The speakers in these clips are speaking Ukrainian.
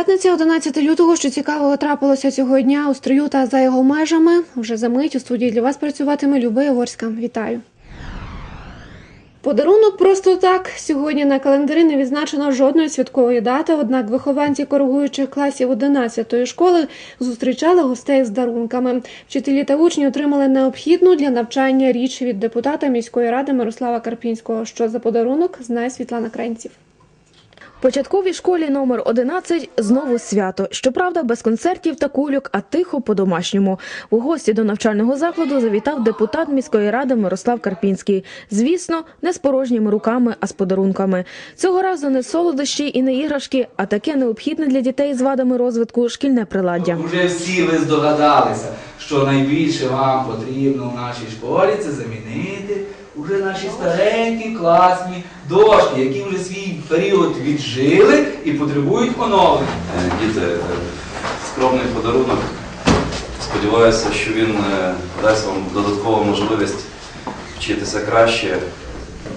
П'ятниця 11 лютого, що цікавого трапилося цього дня у строю та за його межами. Вже за мить у студії для вас працюватиме Люба Єгорська. Вітаю. Подарунок просто так. Сьогодні на календарі не відзначено жодної святкової дати, однак вихованці коригуючих класів 11-ї школи зустрічали гостей з дарунками. Вчителі та учні отримали необхідну для навчання річ від депутата міської ради Мирослава Карпінського. Що за подарунок, знає Світлана Кренців. Початковій школі номер 11 знову свято. Щоправда, без концертів та кульок, а тихо по-домашньому. У гості до навчального закладу завітав депутат міської ради Мирослав Карпінський. Звісно, не з порожніми руками, а з подарунками. Цього разу не солодощі і не іграшки, а таке необхідне для дітей з вадами розвитку шкільне приладдя. Уже всі ви здогадалися, що найбільше вам потрібно в нашій школі це замінити уже наші старенькі класні дошки, які вже свій період віджили і потребують оновлення. Е, Діти, е, скромний подарунок. Сподіваюся, що він е, дасть вам додаткову можливість вчитися краще,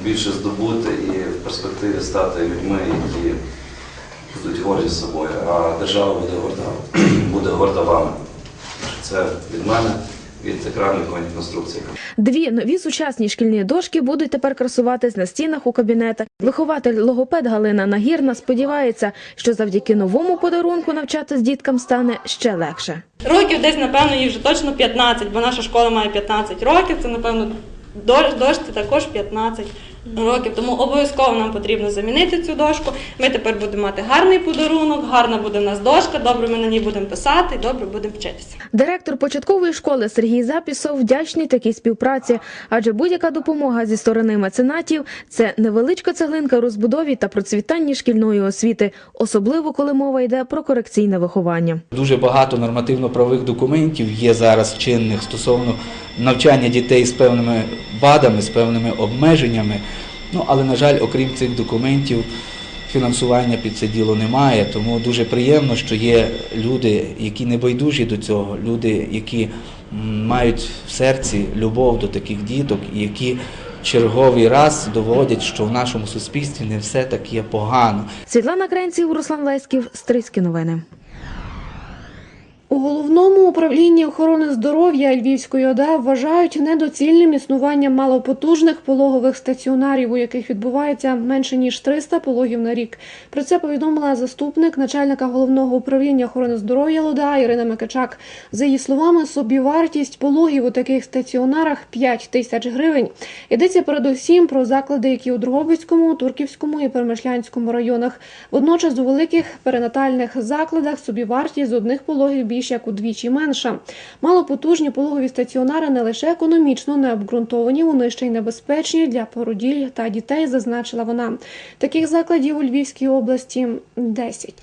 більше здобути і в перспективі стати людьми, які будуть горді з собою, а держава буде горда, буде горда вами. Це від мене, від екранної конструкції. Дві нові сучасні шкільні дошки будуть тепер красуватись на стінах у кабінетах. Вихователь логопед Галина Нагірна сподівається, що завдяки новому подарунку навчатись діткам стане ще легше. Років десь, напевно, їй вже точно 15, бо наша школа має 15 років, це, напевно, дощ, дошці також 15 років. Тому обов'язково нам потрібно замінити цю дошку. Ми тепер будемо мати гарний подарунок, гарна буде в нас дошка, добре ми на ній будемо писати, добре будемо вчитися. Директор початкової школи Сергій Запісов вдячний такій співпраці, адже будь-яка допомога зі сторони меценатів це невеличка цеглинка розбудові та процвітанні шкільної освіти, особливо коли мова йде про корекційне виховання. Дуже багато нормативно-правових документів є зараз чинних стосовно навчання дітей з певними вадами, з певними обмеженнями. Ну, але, на жаль, окрім цих документів, фінансування під це діло немає. Тому дуже приємно, що є люди, які не байдужі до цього, люди, які мають в серці любов до таких діток, і які черговий раз доводять, що в нашому суспільстві не все так є погано. Світлана Кренців, Руслан Леськів, Стрийські новини. У головному управлінні охорони здоров'я Львівської ОДА вважають недоцільним існування малопотужних пологових стаціонарів, у яких відбувається менше ніж 300 пологів на рік. Про це повідомила заступник начальника головного управління охорони здоров'я ЛОДА Ірина Микачак. За її словами, собівартість пологів у таких стаціонарах 5 тисяч гривень. Йдеться передусім про заклади, які у Дрогобицькому, Турківському і Перемишлянському районах. Водночас у великих перинатальних закладах собівартість з одних пологів більш як удвічі менша. Малопотужні пологові стаціонари не лише економічно не обґрунтовані, вони ще й небезпечні для породіль та дітей, зазначила вона. Таких закладів у Львівській області 10.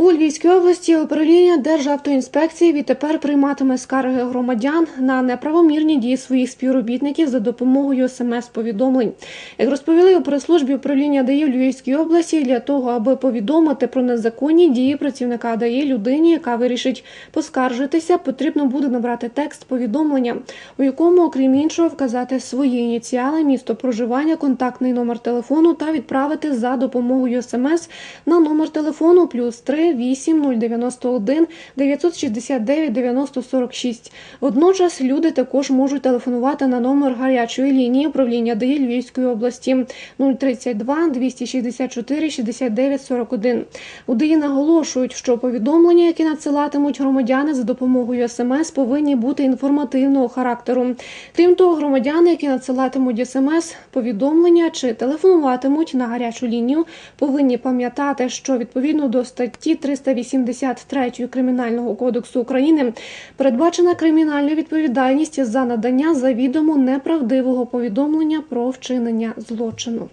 У Львівській області управління Державтоінспекції відтепер прийматиме скарги громадян на неправомірні дії своїх співробітників за допомогою смс-повідомлень. Як розповіли у прес-службі управління ДАІ в Львівській області, для того, аби повідомити про незаконні дії працівника ДАІ людині, яка вирішить поскаржитися, потрібно буде набрати текст повідомлення, у якому, окрім іншого, вказати свої ініціали, місто проживання, контактний номер телефону та відправити за допомогою смс на номер телефону плюс 3 8 091 969 90 46. Водночас люди також можуть телефонувати на номер гарячої лінії управління ДАІ Львівської області 032 264 69 41. У ДАІ наголошують, що повідомлення, які надсилатимуть громадяни за допомогою СМС, повинні бути інформативного характеру. Крім того, громадяни, які надсилатимуть СМС, повідомлення чи телефонуватимуть на гарячу лінію, повинні пам'ятати, що відповідно до статті 383 Кримінального кодексу України передбачена кримінальна відповідальність за надання завідомо неправдивого повідомлення про вчинення злочину.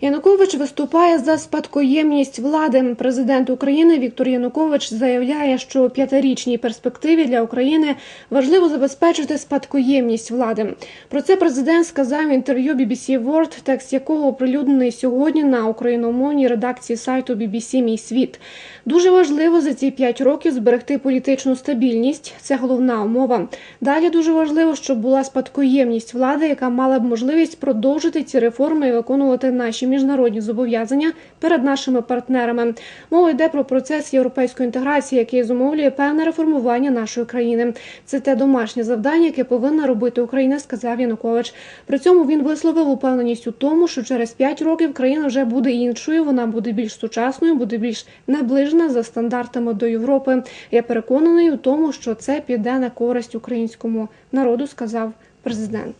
Янукович виступає за спадкоємність влади. Президент України Віктор Янукович заявляє, що у п'ятирічній перспективі для України важливо забезпечити спадкоємність влади. Про це президент сказав в інтерв'ю BBC World, текст якого оприлюднений сьогодні на україномовній редакції сайту BBC Мій світ. Дуже важливо за ці п'ять років зберегти політичну стабільність. Це головна умова. Далі дуже важливо, щоб була спадкоємність влади, яка мала б можливість продовжити ці реформи і виконувати наші міжнародні зобов'язання перед нашими партнерами. Мова йде про процес європейської інтеграції, який зумовлює певне реформування нашої країни. Це те домашнє завдання, яке повинна робити Україна, сказав Янукович. При цьому він висловив упевненість у тому, що через 5 років країна вже буде іншою. Вона буде більш сучасною, буде більш наближена за стандартами до Європи. Я переконаний у тому, що це піде на користь українському народу, сказав президент.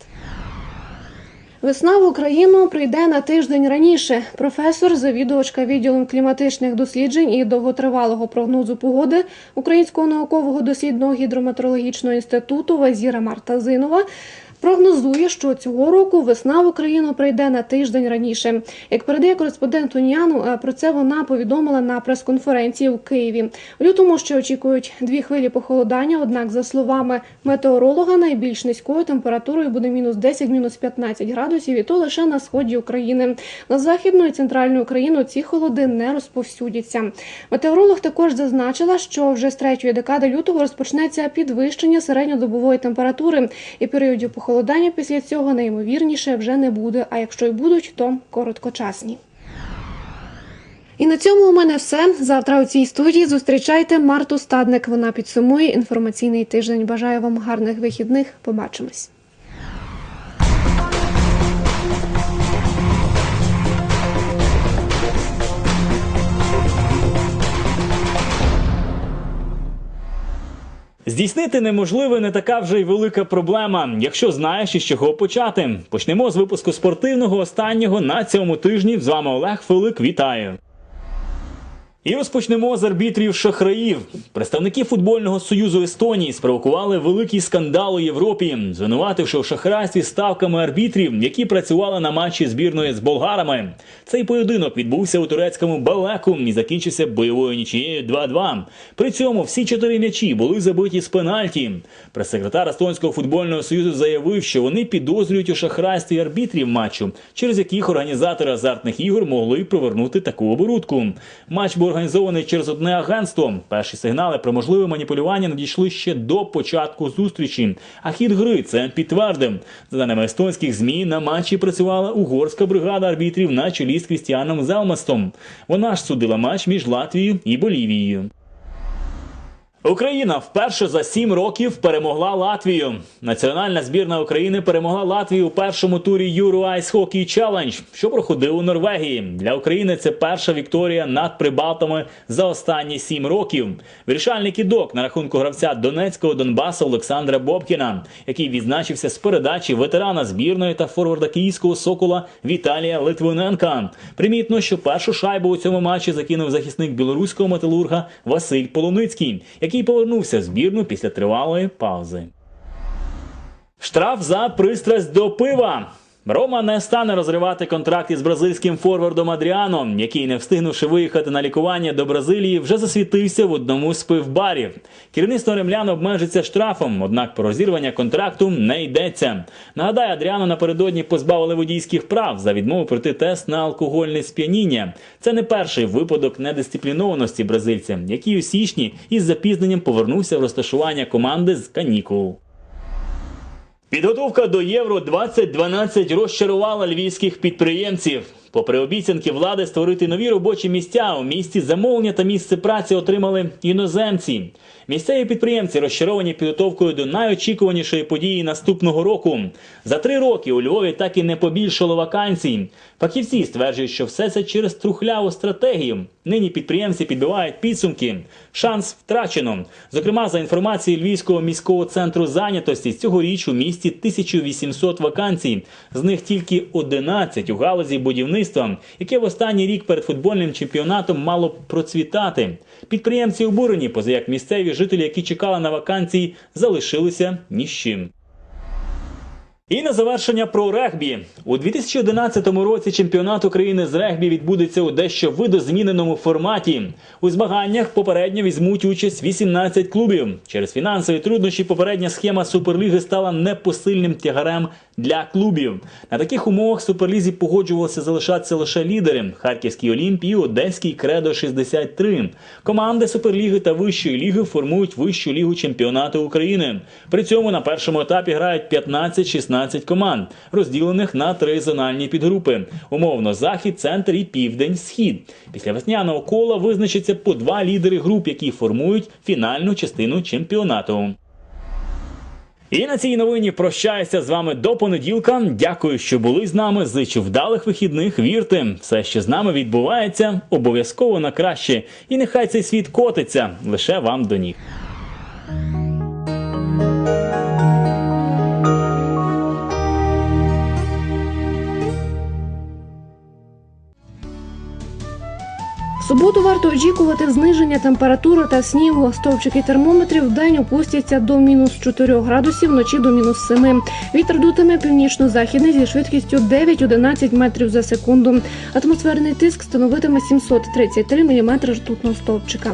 Весна в Україну прийде на тиждень раніше. Професор, завідувачка відділом кліматичних досліджень і довготривалого прогнозу погоди Українського наукового дослідного гідрометеорологічного інституту Вазіра Мартазинова. Прогнозує, що цього року весна в Україну прийде на тиждень раніше. Як передає кореспондент Уніану, е, про це вона повідомила на прес-конференції у Києві. В лютому ще очікують дві хвилі похолодання. Однак, за словами метеоролога, найбільш низькою температурою буде мінус 10, мінус 15 градусів, і то лише на сході України. На західну і центральну Україну ці холоди не розповсюдяться. Метеоролог також зазначила, що вже з третьої декади лютого розпочнеться підвищення середньодобової температури, і періодів похолодання після цього найімовірніше вже не буде. А якщо й будуть, то короткочасні. І на цьому у мене все. Завтра у цій студії зустрічайте Марту Стадник. Вона підсумує інформаційний тиждень. Бажаю вам гарних вихідних. Побачимось. Здійснити неможливе не така вже й велика проблема, якщо знаєш із чого почати. Почнемо з випуску спортивного останнього на цьому тижні. З вами Олег Филик. Вітаю. І розпочнемо з арбітрів шахраїв. Представники футбольного союзу Естонії спровокували великий скандал у Європі, звинувативши в шахрайстві ставками арбітрів, які працювали на матчі збірної з болгарами. Цей поєдинок відбувся у турецькому Балеку і закінчився бойовою нічією 2-2. При цьому всі чотири м'ячі були забиті з пенальті. Прес-секретар Естонського футбольного союзу заявив, що вони підозрюють у шахрайстві арбітрів матчу, через яких організатори азартних ігор могли провернути таку оборудку. Матч був організований через одне агентство. Перші сигнали про можливе маніпулювання надійшли ще до початку зустрічі. А хід гри це підтвердив. За даними естонських змі, на матчі працювала угорська бригада арбітрів на чолі з Крістіаном Зелмастом. Вона ж судила матч між Латвією і Болівією. Україна вперше за сім років перемогла Латвію. Національна збірна України перемогла Латвію у першому турі Euro Ice Hockey Challenge, що проходив у Норвегії. Для України це перша вікторія над прибалтами за останні сім років. Вирішальний кідок на рахунку гравця Донецького Донбасу Олександра Бобкіна, який відзначився з передачі ветерана збірної та форварда київського сокола Віталія Литвиненка. Примітно, що першу шайбу у цьому матчі закинув захисник білоруського металурга Василь Полуницький, який повернувся в збірну після тривалої паузи. Штраф за пристрасть до пива. Рома не стане розривати контракт із бразильським форвардом Адріаном, який, не встигнувши виїхати на лікування до Бразилії, вже засвітився в одному з пивбарів. Керівництво римлян обмежиться штрафом, однак про розірвання контракту не йдеться. Нагадаю, Адріану напередодні позбавили водійських прав за відмову пройти тест на алкогольне сп'яніння. Це не перший випадок недисциплінованості бразильця, який у січні із запізненням повернувся в розташування команди з канікул. Підготовка до Євро 2012 розчарувала львівських підприємців. Попри обіцянки влади створити нові робочі місця, у місті замовлення та місце праці отримали іноземці. Місцеві підприємці розчаровані підготовкою до найочікуванішої події наступного року. За три роки у Львові так і не побільшало вакансій. Фахівці стверджують, що все це через трухляву стратегію. Нині підприємці підбивають підсумки. Шанс втрачено. Зокрема, за інформацією Львівського міського центру зайнятості, цьогоріч у місті 1800 вакансій. З них тільки 11 у галузі будівництва, яке в останній рік перед футбольним чемпіонатом мало процвітати. Підприємці обурені, поза як місцеві жителі, які чекали на вакансії, залишилися ні з чим. І на завершення про регбі. У 2011 році чемпіонат України з регбі відбудеться у дещо видозміненому форматі. У змаганнях попередньо візьмуть участь 18 клубів. Через фінансові труднощі попередня схема Суперліги стала непосильним тягарем для клубів. На таких умовах Суперлізі погоджувалися залишатися лише лідери Харківський Олімп Одеський Кредо 63. Команди Суперліги та Вищої ліги формують Вищу лігу чемпіонату України. При цьому на першому етапі грають 15-16 16 команд, розділених на три зональні підгрупи: умовно захід, центр і південь, схід. Після весняного кола визначаться по два лідери груп, які формують фінальну частину чемпіонату. І на цій новині прощаюся з вами до понеділка. Дякую, що були з нами. Зичу вдалих вихідних. Вірте, все, що з нами відбувається, обов'язково на краще. І нехай цей світ котиться лише вам до ніг. Суботу варто очікувати зниження температури та снігу. Стовпчики термометрів в день опустяться до мінус 4 градусів, вночі до мінус 7. Вітер дутиме північно-західний зі швидкістю 9-11 метрів за секунду. Атмосферний тиск становитиме 733 мм ртутного стовпчика.